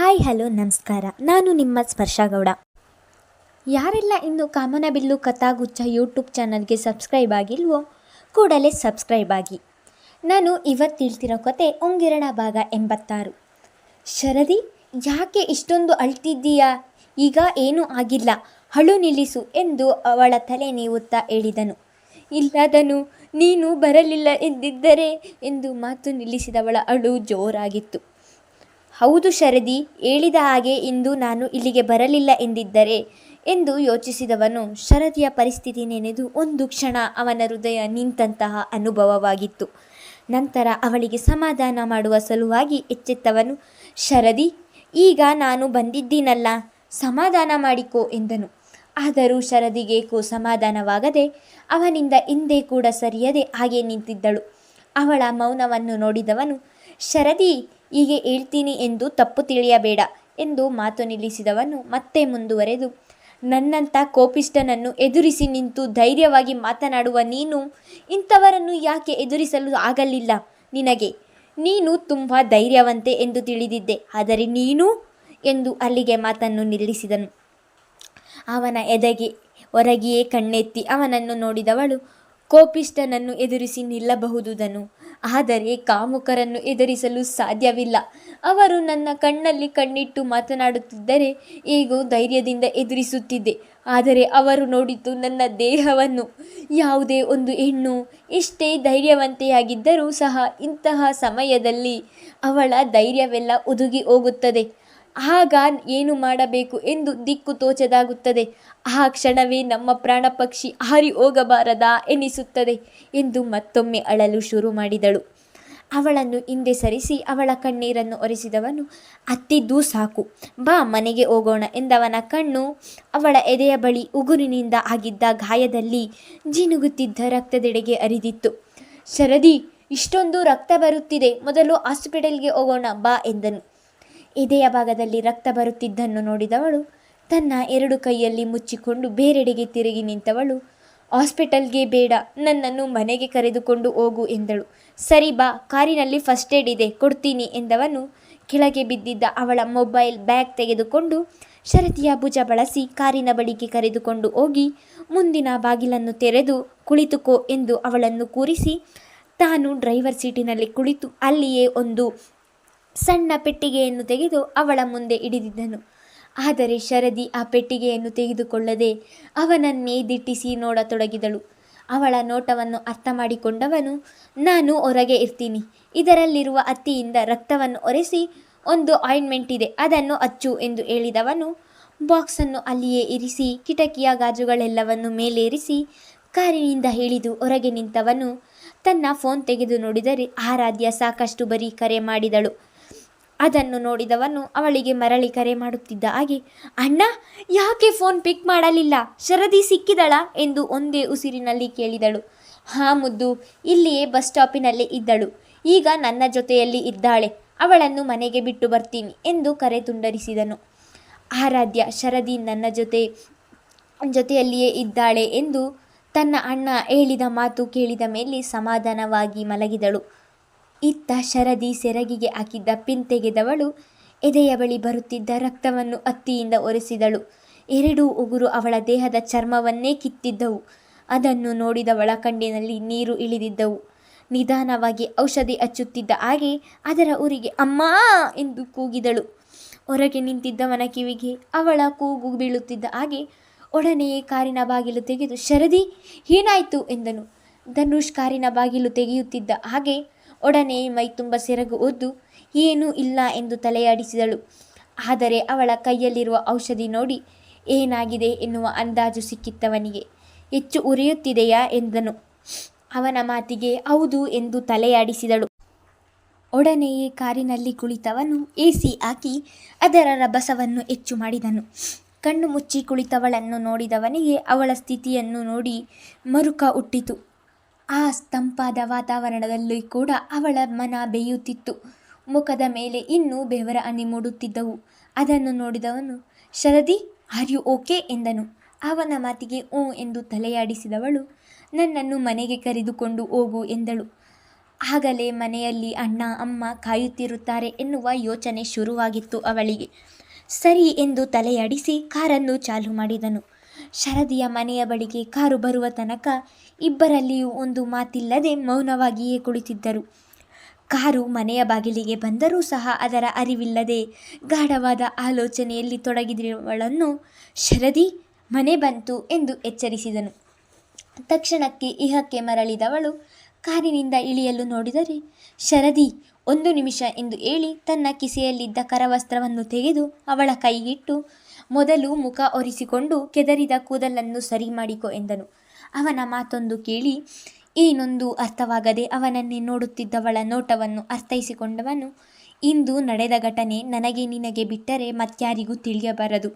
Hi, hello, ನಮಸ್ಕಾರ. ನಾನು ನಿಮ್ಮ ಸ್ಪರ್ಶಗೌಡ ಯಾರೆಲ್ಲ ಇನ್ನು ಕಾಮನಬಿಲ್ಲು ಕಥಾಗುಚ್ಛ ಯೂಟ್ಯೂಬ್ ಚಾನಲ್ಗೆ ಸಬ್ಸ್ಕ್ರೈಬ್ ಆಗಿಲ್ವೋ, ಕೂಡಲೇ ಸಬ್ಸ್ಕ್ರೈಬ್ ಆಗಿ. ನಾನು ಇವತ್ತು ಹೇಳ್ತಿರೋ ಕತೆ ಒಂಗಿರಣ ಭಾಗ ಎಂಬತ್ತಾರು. ಶರದಿ, ಯಾಕೆ ಇಷ್ಟೊಂದು ಅಳ್ತಿದ್ದೀಯಾ? ಈಗ ಏನೂ ಆಗಿಲ್ಲ. ಹಳು ನಿಲ್ಲಿಸು ಎಂದು ಅವಳ ತಲೆ ನೀವುತ್ತಾ ಹೇಳಿದನು. ಇಲ್ಲದನು, ನೀನು ಬರಲಿಲ್ಲ ಎಂದಿದ್ದರೆ ಎಂದು ಮಾತು ನಿಲ್ಲಿಸಿದವಳ ಅಳು ಜೋರಾಗಿತ್ತು. ಹೌದು ಶರದಿ, ಹೇಳಿದ ಹಾಗೆ ಇಂದು ನಾನು ಇಲ್ಲಿಗೆ ಬರಲಿಲ್ಲ ಎಂದಿದ್ದರೆ ಎಂದು ಯೋಚಿಸಿದವನು, ಶರದಿಯ ಪರಿಸ್ಥಿತಿ ನೆನೆದು ಒಂದು ಕ್ಷಣ ಅವನ ಹೃದಯ ನಿಂತಹ ಅನುಭವವಾಗಿತ್ತು. ನಂತರ ಅವಳಿಗೆ ಸಮಾಧಾನ ಮಾಡುವ ಸಲುವಾಗಿ ಎಚ್ಚೆತ್ತವನು, ಶರದಿ, ಈಗ ನಾನು ಬಂದಿದ್ದೀನಲ್ಲ, ಸಮಾಧಾನ ಮಾಡಿಕೋ ಎಂದನು. ಆದರೂ ಶರದಿಗೇಕೋ ಸಮಾಧಾನವಾಗದೆ ಅವನಿಂದ ಹಿಂದೆ ಕೂಡ ಸರಿಯದೆ ಹಾಗೆ ನಿಂತಿದ್ದಳು. ಅವಳ ಮೌನವನ್ನು ನೋಡಿದವನು, ಶರದಿ ಹೀಗೆ ಹೇಳ್ತೀನಿ ಎಂದು ತಪ್ಪು ತಿಳಿಯಬೇಡ ಎಂದು ಮಾತು ನಿಲ್ಲಿಸಿದವನು ಮತ್ತೆ ಮುಂದುವರೆದು ನನ್ನಂಥ ಕೋಪಿಷ್ಟನನ್ನು ಎದುರಿಸಿ ನಿಂತು ಧೈರ್ಯವಾಗಿ ಮಾತನಾಡುವ ನೀನು ಇಂಥವರನ್ನು ಯಾಕೆ ಎದುರಿಸಲು ಆಗಲಿಲ್ಲ ನಿನಗೆ? ನೀನು ತುಂಬ ಧೈರ್ಯವಂತೆ ಎಂದು ತಿಳಿದಿದ್ದೆ, ಆದರೆ ನೀನು? ಎಂದು ಅಲ್ಲಿಗೆ ಮಾತನ್ನು ನಿಲ್ಲಿಸಿದನು. ಅವನ ಎದೆಗೆ, ಹೊರಗಿಯೇ ಕಣ್ಣೆತ್ತಿ ಅವನನ್ನು ನೋಡಿದವಳು ಕೋಪಿಷ್ಟನನ್ನು ಎದುರಿಸಿ ನಿಲ್ಲಬಹುದುದನು. ಆದರೆ ಕಾಮುಕರನ್ನು ಎದುರಿಸಲು ಸಾಧ್ಯವಿಲ್ಲ. ಅವರು ನನ್ನ ಕಣ್ಣಲ್ಲಿ ಕಣ್ಣಿಟ್ಟು ಮಾತನಾಡುತ್ತಿದ್ದರೆ ಹೇಗೋ ಧೈರ್ಯದಿಂದ ಎದುರಿಸುತ್ತಿದ್ದೆ. ಆದರೆ ಅವರು ನೋಡಿದ್ದು ನನ್ನ ದೇಹವನ್ನು. ಯಾವುದೇ ಒಂದು ಹೆಣ್ಣು ಎಷ್ಟೇ ಧೈರ್ಯವಂತೆಯಾಗಿದ್ದರೂ ಸಹ ಇಂತಹ ಸಮಯದಲ್ಲಿ ಅವಳ ಧೈರ್ಯವೆಲ್ಲ ಉದುಗಿ ಹೋಗುತ್ತದೆ. ಆಗ ಏನು ಮಾಡಬೇಕು ಎಂದು ದಿಕ್ಕು ತೋಚದಾಗುತ್ತದೆ. ಆ ಕ್ಷಣವೇ ನಮ್ಮ ಪ್ರಾಣ ಪಕ್ಷಿ ಹಾರಿ ಹೋಗಬಾರದಾ ಎನಿಸುತ್ತದೆ ಎಂದು ಮತ್ತೊಮ್ಮೆ ಅಳಲು ಶುರು ಮಾಡಿದಳು. ಅವಳನ್ನು ಹಿಂದೆ ಸರಿಸಿ ಅವಳ ಕಣ್ಣೀರನ್ನು ಒರೆಸಿದವನು ಅತ್ತಿದ್ದೂ ಸಾಕು. ಬಾ, ಮನೆಗೆ ಹೋಗೋಣ ಎಂದವನ ಕಣ್ಣು ಅವಳ ಎದೆಯ ಬಳಿ ಉಗುರಿನಿಂದ ಆಗಿದ್ದ ಗಾಯದಲ್ಲಿ ಜಿನುಗುತ್ತಿದ್ದ ರಕ್ತದೆಡೆಗೆ ಅರಿದಿತ್ತು ಶರದಿ, ಇಷ್ಟೊಂದು ರಕ್ತ ಬರುತ್ತಿದೆ. ಮೊದಲು ಹಾಸ್ಪಿಟಲ್ಗೆ ಹೋಗೋಣ, ಬಾ ಎಂದನು. ಎದೆಯ ಭಾಗದಲ್ಲಿ ರಕ್ತ ಬರುತ್ತಿದ್ದನ್ನು ನೋಡಿದವಳು, ತನ್ನ ಎರಡು ಕೈಯಲ್ಲಿ ಮುಚ್ಚಿಕೊಂಡು ಬೇರೆಡೆಗೆ ತಿರುಗಿ ನಿಂತವಳು. ಹಾಸ್ಪಿಟಲ್ಗೆ ಬೇಡ, ನನ್ನನ್ನು ಮನೆಗೆ ಕರೆದುಕೊಂಡು ಹೋಗು ಎಂದಳು. ಸರಿ ಬಾ, ಕಾರಿನಲ್ಲಿ ಫಸ್ಟ್ ಏಡ್ ಇದೆ, ಕೊಡ್ತೀನಿ ಎಂದವನು. ಕೆಳಗೆ ಬಿದ್ದಿದ್ದ ಅವಳ ಮೊಬೈಲ್ ಬ್ಯಾಗ್ ತೆಗೆದುಕೊಂಡು ಶರತಿಯ ಭುಜ ಬಳಸಿ ಕಾರಿನ ಬಳಿಗೆ ಕರೆದುಕೊಂಡು ಹೋಗಿ, ಮುಂದಿನ ಬಾಗಿಲನ್ನು ತೆರೆದು ಕುಳಿತುಕೋ ಎಂದು ಅವಳನ್ನು ಕೂರಿಸಿ, ತಾನು ಡ್ರೈವರ್ ಸೀಟಿನಲ್ಲಿ ಕುಳಿತು ಅಲ್ಲಿಯೇ ಒಂದು ಸಣ್ಣ ಪೆಟ್ಟಿಗೆಯನ್ನು ತೆಗೆದು ಅವಳ ಮುಂದೆ ಹಿಡಿದಿದ್ದನು. ಆದರೆ ಶರದಿ ಆ ಪೆಟ್ಟಿಗೆಯನ್ನು ತೆಗೆದುಕೊಳ್ಳದೆ ಅವನನ್ನೇ ದಿಟ್ಟಿಸಿ ನೋಡತೊಡಗಿದಳು. ಅವಳ ನೋಟವನ್ನು ಅರ್ಥ ಮಾಡಿಕೊಂಡವನು ನಾನು ಹೊರಗೆ ಇರ್ತೀನಿ. ಇದರಲ್ಲಿರುವ ಅತ್ತಿಯಿಂದ ರಕ್ತವನ್ನು ಒರೆಸಿ ಒಂದು ಆಯಿಂಟ್ಮೆಂಟ್ ಇದೆ, ಅದನ್ನು ಅಚ್ಚು ಎಂದು ಹೇಳಿದವನು, ಬಾಕ್ಸನ್ನು ಅಲ್ಲಿಯೇ ಇರಿಸಿ, ಕಿಟಕಿಯ ಗಾಜುಗಳೆಲ್ಲವನ್ನು ಮೇಲೇರಿಸಿ, ಕಾರಿನಿಂದ ಹೇಳಿದು ಹೊರಗೆ ನಿಂತವನು, ತನ್ನ ಫೋನ್ ತೆಗೆದು ನೋಡಿದರೆ ಆರಾಧ್ಯ ಸಾಕಷ್ಟು ಬರೀ ಕರೆ ಮಾಡಿದಳು. ಅದನ್ನು ನೋಡಿದವನು ಅವಳಿಗೆ ಮರಳಿ ಕರೆ ಮಾಡುತ್ತಿದ್ದ ಹಾಗೆ, ಅಣ್ಣ, ಯಾಕೆ ಫೋನ್ ಪಿಕ್ ಮಾಡಲಿಲ್ಲ? ಶರದಿ ಸಿಕ್ಕಿದಳ? ಎಂದು ಒಂದೇ ಉಸಿರಿನಲ್ಲಿ ಕೇಳಿದಳು. ಹಾ ಮುದ್ದು, ಇಲ್ಲಿಯೇ ಬಸ್ ಸ್ಟಾಪಿನಲ್ಲಿ ಇದ್ದಳು. ಈಗ ನನ್ನ ಜೊತೆಯಲ್ಲಿ ಇದ್ದಾಳೆ. ಅವಳನ್ನು ಮನೆಗೆ ಬಿಟ್ಟು ಬರ್ತೀನಿ ಎಂದು ಕರೆ ತುಂಡರಿಸಿದನು. ಆರಾಧ್ಯ, ಶರದಿ ನನ್ನ ಜೊತೆ, ಜೊತೆಯಲ್ಲಿಯೇ ಇದ್ದಾಳೆ ಎಂದು ತನ್ನ ಅಣ್ಣ ಹೇಳಿದ ಮಾತು ಕೇಳಿದ ಮೇಲೆ ಸಮಾಧಾನವಾಗಿ ಮಲಗಿದಳು. ಇತ್ತ ಶರದಿ ಸೆರಗಿಗೆ ಹಾಕಿದ್ದ ಪಿನ್ ತೆಗೆದವಳು ಎದೆಯ ಬಳಿ ಬರುತ್ತಿದ್ದ ರಕ್ತವನ್ನು ಅತ್ತಿಯಿಂದ ಒರೆಸಿದಳು. ಎರಡೂ ಉಗುರು ಅವಳ ದೇಹದ ಚರ್ಮವನ್ನೇ ಕಿತ್ತಿದ್ದವು. ಅದನ್ನು ನೋಡಿದವಳ ಕಣ್ಣಿನಲ್ಲಿ ನೀರು ಇಳಿದಿದ್ದವು. ನಿಧಾನವಾಗಿ ಔಷಧಿ ಹಚ್ಚುತ್ತಿದ್ದ ಹಾಗೆ ಅದರ ಊರಿಗೆ ಅಮ್ಮ ಎಂದು ಕೂಗಿದಳು. ಹೊರಗೆ ನಿಂತಿದ್ದವನ ಕಿವಿಗೆ ಅವಳ ಕೂಗು ಬೀಳುತ್ತಿದ್ದ ಹಾಗೆ ಒಡನೆಯೇ ಕಾರಿನ ಬಾಗಿಲು ತೆಗೆದು, ಶರದಿ, ಏನಾಯಿತು? ಎಂದನು. ಧನುಷ್ ಕಾರಿನ ಬಾಗಿಲು ತೆಗೆಯುತ್ತಿದ್ದ ಹಾಗೆ ಒಡನೆ ಮೈ ತುಂಬ ಸೆರಗು ಒದ್ದು, ಏನೂ ಇಲ್ಲ ಎಂದು ತಲೆಯಾಡಿಸಿದಳು. ಆದರೆ ಅವಳ ಕೈಯಲ್ಲಿರುವ ಔಷಧಿ ನೋಡಿ, ಏನಾಗಿದೆ ಎನ್ನುವ ಅಂದಾಜು ಸಿಕ್ಕಿತ್ತವನಿಗೆ. ಹೆಚ್ಚು ಉರಿಯುತ್ತಿದೆಯಾ ಎಂದನು. ಅವನ ಮಾತಿಗೆ, ಹೌದು ಎಂದು ತಲೆಯಾಡಿಸಿದಳು. ಒಡನೆಯೇ ಕಾರಿನಲ್ಲಿ ಕುಳಿತವನು ಎ ಸಿ ಹಾಕಿ ಅದರ ರಭಸವನ್ನು ಹೆಚ್ಚು ಮಾಡಿದನು. ಕಣ್ಣು ಮುಚ್ಚಿ ಕುಳಿತವಳನ್ನು ನೋಡಿದವನಿಗೆ ಅವಳ ಸ್ಥಿತಿಯನ್ನು ನೋಡಿ ಮರುಕ ಹುಟ್ಟಿತು. ಆ ತಂಪಾದ ವಾತಾವರಣದಲ್ಲಿ ಕೂಡ ಅವಳ ಮನ ಬೇಯುತ್ತಿತ್ತು. ಮುಖದ ಮೇಲೆ ಇನ್ನೂ ಬೆವರ ಹನಿ ಮೂಡುತ್ತಿದ್ದವು. ಅದನ್ನು ನೋಡಿದವನು, ಶರದಿ, ಆರ್ ಯು ಓಕೆ? ಎಂದನು. ಅವನ ಮಾತಿಗೆ ಓ ಎಂದು ತಲೆಯಾಡಿಸಿದವಳು, ನನ್ನನ್ನು ಮನೆಗೆ ಕರೆದುಕೊಂಡು ಹೋಗು ಎಂದಳು. ಆಗಲೇ ಮನೆಯಲ್ಲಿ ಅಣ್ಣ, ಅಮ್ಮ ಕಾಯುತ್ತಿರುತ್ತಾರೆ ಎನ್ನುವ ಯೋಚನೆ ಶುರುವಾಗಿತ್ತು ಅವಳಿಗೆ. ಸರಿ ಎಂದು ತಲೆಯಾಡಿಸಿ ಕಾರನ್ನು ಚಾಲು ಮಾಡಿದನು. ಶರದಿಯ ಮನೆಯ ಬಳಿಗೆ ಕಾರು ಬರುವ ತನಕ ಇಬ್ಬರಲ್ಲಿಯೂ ಒಂದು ಮಾತಿಲ್ಲದೆ ಮೌನವಾಗಿಯೇ ಕುಳಿತಿದ್ದರು. ಕಾರು ಮನೆಯ ಬಾಗಿಲಿಗೆ ಬಂದರೂ ಸಹ ಅದರ ಅರಿವಿಲ್ಲದೆ ಗಾಢವಾದ ಆಲೋಚನೆಯಲ್ಲಿ ತೊಡಗಿದಿರುವಳನ್ನು ಶರದಿ, ಮನೆ ಬಂತು ಎಂದು ಎಚ್ಚರಿಸಿದನು. ತಕ್ಷಣಕ್ಕೆ ಇಹಕ್ಕೆ ಮರಳಿದವಳು ಕಾರಿನಿಂದ ಇಳಿಯಲು ನೋಡಿದರೆ, ಶರದಿ, ಒಂದು ನಿಮಿಷ ಎಂದು ಹೇಳಿ ತನ್ನ ಕಿಸೆಯಲ್ಲಿದ್ದ ಕರವಸ್ತ್ರವನ್ನು ತೆಗೆದು ಅವಳ ಕೈಗಿಟ್ಟು ಮೊದಲು ಮುಖ ಒರೆಸಿಕೊಂಡು ಕೆದರಿದ ಕೂದಲನ್ನು ಸರಿ ಮಾಡಿಕೊ ಎಂದನು. ಅವನ ಮಾತೊಂದು ಕೇಳಿ, ಏನೊಂದು ಅರ್ಥವಾಗದೆ ಅವನನ್ನೇ ನೋಡುತ್ತಿದ್ದವಳ ನೋಟವನ್ನು ಅರ್ಥೈಸಿಕೊಂಡವನು ಇಂದು ನಡೆದ ಘಟನೆ ನನಗೆ ನಿನಗೆ ಬಿಟ್ಟರೆ ಮತ್ಯಾರಿಗೂ ತಿಳಿಯಬಾರದು.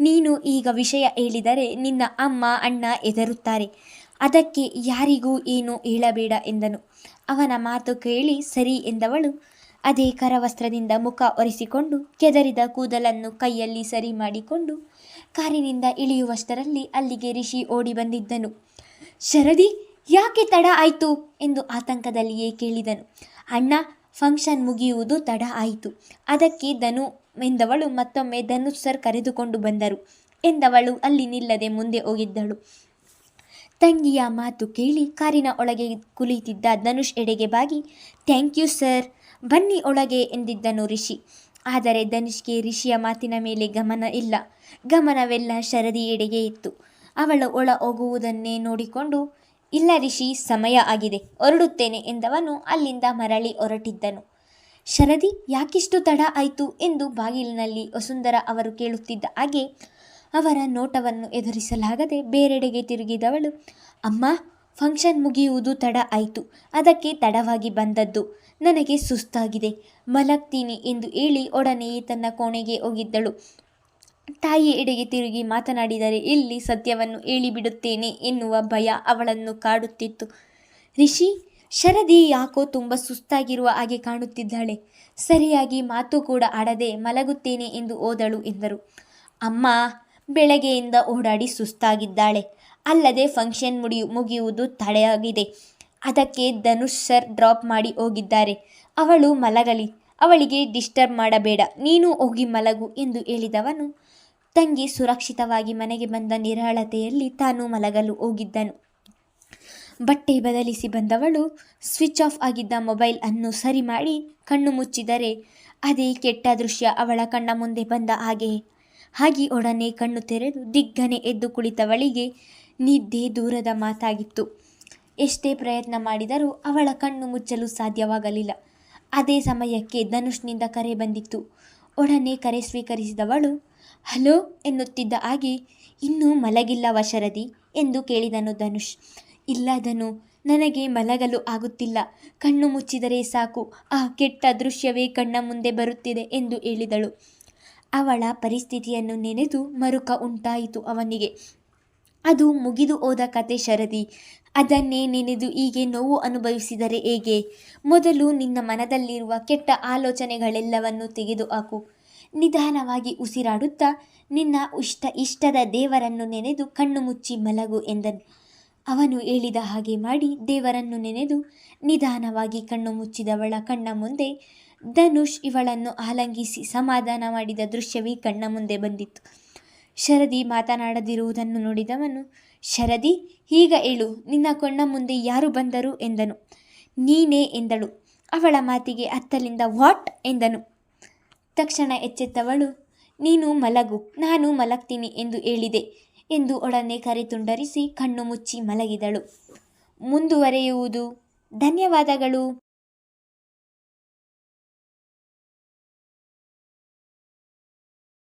ನೀನು ಈಗ ವಿಷಯ ಹೇಳಿದರೆ ನಿನ್ನ ಅಮ್ಮ, ಅಣ್ಣ ಎದರುತ್ತಾರೆ ಅದಕ್ಕೆ ಯಾರಿಗೂ ಏನೂ ಹೇಳಬೇಡ ಎಂದನು. ಅವನ ಮಾತು ಕೇಳಿ, ಸರಿ ಎಂದವಳು ಅದೇ ಕರವಸ್ತ್ರದಿಂದ ಮುಖ ಒರೆಸಿಕೊಂಡು ಕೆದರಿದ ಕೂದಲನ್ನು ಕೈಯಲ್ಲಿ ಸರಿ ಮಾಡಿಕೊಂಡು ಕಾರಿನಿಂದ ಇಳಿಯುವಷ್ಟರಲ್ಲಿ ಅಲ್ಲಿಗೆ ರಿಷಿ ಓಡಿ ಬಂದಿದ್ದನು. ಶರದಿ, ಯಾಕೆ ತಡ ಆಯಿತು? ಎಂದು ಆತಂಕದಲ್ಲಿಯೇ ಕೇಳಿದನು. ಅಣ್ಣ, ಫಂಕ್ಷನ್ ಮುಗಿಯುವುದು ತಡ ಆಯಿತು. ಅದಕ್ಕೆ ಧನು ಎಂದವಳು ಮತ್ತೊಮ್ಮೆ ಧನುಷ್ ಸರ್ ಕರೆದುಕೊಂಡು ಬಂದರು ಎಂದವಳು ಅಲ್ಲಿ ನಿಲ್ಲದೆ ಮುಂದೆ ಹೋಗಿದ್ದಳು. ತಂಗಿಯ ಮಾತು ಕೇಳಿ ಕಾರಿನ ಒಳಗೆ ಕುಳಿತಿದ್ದ ಧನುಷ್ ಎಡೆಗೆ ಬಾಗಿ, ಥ್ಯಾಂಕ್ ಯು ಸರ್. ಬನ್ನಿ ಒಳಗೆ ಎಂದಿದ್ದನು ರಿಷಿ. ಆದರೆ ಧನುಷ್ಗೆ ರಿಷಿಯ ಮಾತಿನ ಮೇಲೆ ಗಮನ ಇಲ್ಲ. ಗಮನವೆಲ್ಲ ಶರದಿ ಎಡೆಗೆ ಇತ್ತು. ಅವಳು ಒಳ ಹೋಗುವುದನ್ನೇ ನೋಡಿಕೊಂಡು, ಇಲ್ಲ ರಿಷಿ, ಸಮಯ ಆಗಿದೆ, ಹೊರಡುತ್ತೇನೆ ಎಂದವನು ಅಲ್ಲಿಂದ ಮರಳಿ ಹೊರಟಿದ್ದನು. ಶರದಿ, ಯಾಕಿಷ್ಟು ತಡ ಆಯಿತು ಎಂದು ಬಾಗಿಲಿನಲ್ಲಿ ವಸುಂಧರ ಅವರು ಕೇಳುತ್ತಿದ್ದ ಹಾಗೆ ಅವರ ನೋಟವನ್ನು ಎದುರಿಸಲಾಗದೆ ಬೇರೆಡೆಗೆ ತಿರುಗಿದವಳು, ಅಮ್ಮ ಫಂಕ್ಷನ್ ಮುಗಿಯುವುದು ತಡ ಆಯಿತು. ಅದಕ್ಕೆ ತಡವಾಗಿ ಬಂದದ್ದು. ನನಗೆ ಸುಸ್ತಾಗಿದೆ. ಮಲಗ್ತೀನಿ ಎಂದು ಹೇಳಿ ಒಡನೆಯೇ ತನ್ನ ಕೋಣೆಗೆ ಹೋಗಿದ್ದಳು. ತಾಯಿ ಎಡೆಗೆ ತಿರುಗಿ ಮಾತನಾಡಿದರೆ, ಇಲ್ಲಿ ಸತ್ಯವನ್ನು ಹೇಳಿಬಿಡುತ್ತೇನೆ ಎನ್ನುವ ಭಯ ಅವಳನ್ನು ಕಾಡುತ್ತಿತ್ತು. ರಿಷಿ, ಶರದಿ ಯಾಕೋ ತುಂಬ ಸುಸ್ತಾಗಿರುವ ಹಾಗೆ ಕಾಣುತ್ತಿದ್ದಾಳೆ. ಸರಿಯಾಗಿ ಮಾತು ಕೂಡ ಆಡದೆ ಮಲಗುತ್ತೇನೆ ಎಂದು ಓದಳು ಎಂದರು. ಅಮ್ಮ, ಬೆಳಗ್ಗೆಯಿಂದ ಓಡಾಡಿ ಸುಸ್ತಾಗಿದ್ದಾಳೆ. ಅಲ್ಲದೆ ಫಂಕ್ಷನ್ ಮುಡಿಯು ಮುಗಿಯುವುದು ತಡೆಯಾಗಿದೆ. ಅದಕ್ಕೆ ಧನುಷ್ ಸರ್ ಡ್ರಾಪ್ ಮಾಡಿ ಹೋಗಿದ್ದಾರೆ. ಅವಳು ಮಲಗಲಿ. ಅವಳಿಗೆ ಡಿಸ್ಟರ್ಬ್ ಮಾಡಬೇಡ. ನೀನು ಹೋಗಿ ಮಲಗು ಎಂದು ಹೇಳಿದವನು. ತಂಗಿ ಸುರಕ್ಷಿತವಾಗಿ ಮನೆಗೆ ಬಂದ ನಿರಾಳತೆಯಲ್ಲಿ ತಾನು ಮಲಗಲು ಹೋಗಿದ್ದನು. ಬಟ್ಟೆ ಬದಲಿಸಿ ಬಂದವಳು ಸ್ವಿಚ್ ಆಫ್ ಆಗಿದ್ದ ಮೊಬೈಲ್ ಅನ್ನು ಸರಿ ಮಾಡಿ ಕಣ್ಣು ಮುಚ್ಚಿದರೆ ಅದೇ ಕೆಟ್ಟ ದೃಶ್ಯ ಅವಳ ಕಣ್ಣ ಮುಂದೆ ಬಂದ ಹಾಗೆ. ಹಾಗೆ ಒಡನೆ ಕಣ್ಣು ತೆರೆದು ದಿಗ್ಗನೆ ಎದ್ದು ಕುಳಿತವಳಿಗೆ ನಿದ್ದೆ ದೂರದ ಮಾತಾಗಿತ್ತು. ಎಷ್ಟೇ ಪ್ರಯತ್ನ ಮಾಡಿದರೂ ಅವಳ ಕಣ್ಣು ಮುಚ್ಚಲು ಸಾಧ್ಯವಾಗಲಿಲ್ಲ. ಅದೇ ಸಮಯಕ್ಕೆ ಧನುಷ್ನಿಂದ ಕರೆ ಬಂದಿತ್ತು. ಒಡನೆ ಕರೆ ಸ್ವೀಕರಿಸಿದವಳು, ಹಲೋ ಎನ್ನುತ್ತಿದ್ದ ಹಾಗೆ, ಇನ್ನೂ ಮಲಗಿಲ್ಲ ವಶರದಿ ಎಂದು ಕೇಳಿದನು ಧನುಷ್. ಇಲ್ಲ ಧನು ನನಗೆ ಮಲಗಲು ಆಗುತ್ತಿಲ್ಲ. ಕಣ್ಣು ಮುಚ್ಚಿದರೆ ಸಾಕು. ಆ ಕೆಟ್ಟ ದೃಶ್ಯವೇ ಕಣ್ಣ ಮುಂದೆ ಬರುತ್ತಿದೆ ಎಂದು ಹೇಳಿದಳು. ಅವಳ ಪರಿಸ್ಥಿತಿಯನ್ನು ನೆನೆದು ಮರುಕ ಉಂಟಾಯಿತು ಅವನಿಗೆ. ಅದು ಮುಗಿದು ಹೋದ ಕತೆ ಶರದಿ. ಅದನ್ನೇ ನೆನೆದು ಹೀಗೆ ನೋವು ಅನುಭವಿಸಿದರೆ ಹೇಗೆ? ಮೊದಲು ನಿನ್ನ ಮನದಲ್ಲಿರುವ ಕೆಟ್ಟ ಆಲೋಚನೆಗಳೆಲ್ಲವನ್ನು ತೆಗೆದುಹಾಕು ನಿಧಾನವಾಗಿ ಉಸಿರಾಡುತ್ತಾ ನಿನ್ನ ಇಷ್ಟ ಇಷ್ಟದ ದೇವರನ್ನು ನೆನೆದು ಕಣ್ಣು ಮುಚ್ಚಿ ಮಲಗು ಎಂದನು. ಅವನು ಹೇಳಿದ ಹಾಗೆ ಮಾಡಿ ದೇವರನ್ನು ನೆನೆದು ನಿಧಾನವಾಗಿ ಕಣ್ಣು ಮುಚ್ಚಿದವಳ ಕಣ್ಣ ಮುಂದೆ ಧನುಷ್ ಇವಳನ್ನು ಆಲಂಗಿಸಿ ಸಮಾಧಾನ ಮಾಡಿದ ದೃಶ್ಯವೇ ಕಣ್ಣ ಮುಂದೆ ಬಂದಿತ್ತು. ಶರದಿ ಮಾತನಾಡದಿರುವುದನ್ನು ನೋಡಿದವನು, ಶರದಿ, ಈಗ ಏಳು, ನಿನ್ನ ಕಣ್ಣ ಮುಂದೆ ಯಾರು ಬಂದರು? ಎಂದನು. ನೀನೇ, ಎಂದಳು. ಅವಳ ಮಾತಿಗೆ ಅತ್ತಲಿಂದ ವಾಟ್? ಎಂದನು. ತಕ್ಷಣ ಎಚ್ಚೆತ್ತವಳು, ನೀನು ಮಲಗು, ನಾನು ಮಲಗ್ತೀನಿ ಎಂದು ಹೇಳಿದೆ, ಎಂದು ಒಡನೆ ಕರೆ ತುಂಡರಿಸಿ ಕಣ್ಣು ಮುಚ್ಚಿ ಮಲಗಿದಳು. ಮುಂದುವರೆಯುವುದು. ಧನ್ಯವಾದಗಳು.